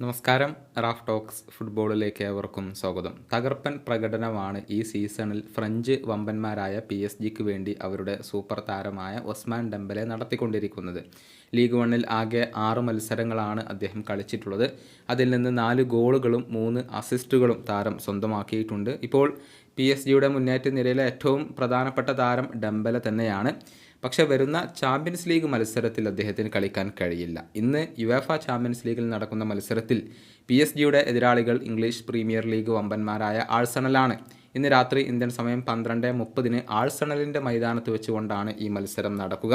നമസ്കാരം. Raf talks ഫുട്ബോളിലേക്ക് ഏവർക്കും സ്വാഗതം. തകർപ്പൻ പ്രകടനമാണ് ഈ സീസണിൽ ഫ്രഞ്ച് വമ്പന്മാരായ പി എസ് ജിക്ക് വേണ്ടി അവരുടെ സൂപ്പർ താരമായ ഒസ്മാൻ ഡെമ്പലെ നടത്തിക്കൊണ്ടിരിക്കുന്നത്. ലീഗ് വണ്ണിൽ ആകെ ആറ് മത്സരങ്ങളാണ് അദ്ദേഹം കളിച്ചിട്ടുള്ളത്. അതിൽ നിന്ന് നാല് ഗോളുകളും മൂന്ന് അസിസ്റ്റുകളും താരം സ്വന്തമാക്കിയിട്ടുണ്ട്. ഇപ്പോൾ പി എസ് ജിയുടെ മുന്നേറ്റ നിരയിലെ ഏറ്റവും പ്രധാനപ്പെട്ട താരം ഡെമ്പലെ തന്നെയാണ്. പക്ഷെ വരുന്ന ചാമ്പ്യൻസ് ലീഗ് മത്സരത്തിൽ അദ്ദേഹത്തിന് കളിക്കാൻ കഴിയില്ല. ഇന്ന് യുവേഫ ചാമ്പ്യൻസ് ലീഗിൽ നടക്കുന്ന മത്സരത്തിൽ പി എസ് ജിയുടെ എതിരാളികൾ ഇംഗ്ലീഷ് പ്രീമിയർ ലീഗ് വമ്പന്മാരായ ആഴ്സണലാണ്. ഇന്ന് രാത്രി ഇന്ത്യൻ സമയം പന്ത്രണ്ട് മുപ്പതിന് ആഴ്സണലിന്റെ മൈതാനത്ത് വെച്ചുകൊണ്ടാണ് ഈ മത്സരം നടക്കുക.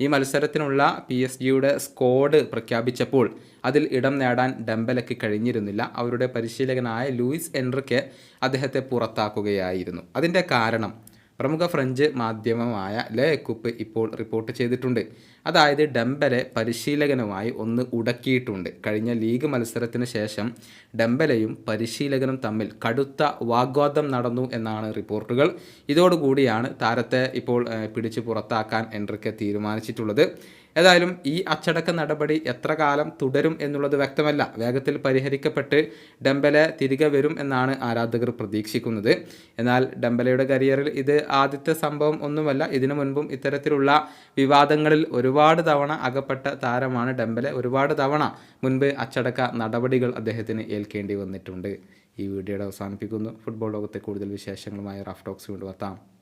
ഈ മത്സരത്തിനുള്ള പി എസ് ജിയുടെ സ്ക്വാഡ് പ്രഖ്യാപിച്ചപ്പോൾ അതിൽ ഇടം നേടാൻ ഡെമ്പലയ്ക്ക് കഴിഞ്ഞിരുന്നില്ല. അവരുടെ പരിശീലകനായ ലൂയിസ് എൻറിക്ക് അദ്ദേഹത്തെ പുറത്താക്കുകയായിരുന്നു. അതിന്റെ കാരണം പ്രമുഖ ഫ്രഞ്ച് മാധ്യമമായ ലെ എക്കുപ്പ് ഇപ്പോൾ റിപ്പോർട്ട് ചെയ്തിട്ടുണ്ട്. അതായത് ഡംബലെ പരിശീലകനുമായി ഒന്ന് ഉടക്കിയിട്ടുണ്ട്. കഴിഞ്ഞ ലീഗ് മത്സരത്തിന് ശേഷം ഡംബലയും പരിശീലകനും തമ്മിൽ കടുത്ത വാഗ്വാദം നടന്നു എന്നാണ് റിപ്പോർട്ടുകൾ. ഇതോടുകൂടിയാണ് താരത്തെ ഇപ്പോൾ പിടിച്ചു പുറത്താക്കാൻ എൻട്രിക്ക് തീരുമാനിച്ചിട്ടുള്ളത്. ഏതായാലും ഈ അച്ചടക്ക നടപടി എത്ര കാലം തുടരും എന്നുള്ളത് വ്യക്തമല്ല. വേഗത്തിൽ പരിഹരിക്കപ്പെട്ട് ഡംബലെ തിരികെ വരും എന്നാണ് ആരാധകർ പ്രതീക്ഷിക്കുന്നത്. എന്നാൽ ഡംബലയുടെ കരിയറിൽ ഇത് ആദ്യത്തെ സംഭവം ഒന്നുമല്ല ഇതിനു മുൻപും ഇത്തരത്തിലുള്ള വിവാദങ്ങളിൽ ഒരുപാട് തവണ അകപ്പെട്ട താരമാണ് ഡെമ്പലെ. ഒരുപാട് തവണ മുൻപ് അച്ചടക്ക നടപടികൾ അദ്ദേഹത്തിന് ഏൽക്കേണ്ടി വന്നിട്ടുണ്ട്. ഈ വീഡിയോയുടെ അവസാനിപ്പിക്കുന്നു. ഫുട്ബോൾ ലോകത്തെ കൂടുതൽ വിശേഷങ്ങളുമായി റഫ് ടോക്സ് കൊണ്ടുവെത്താം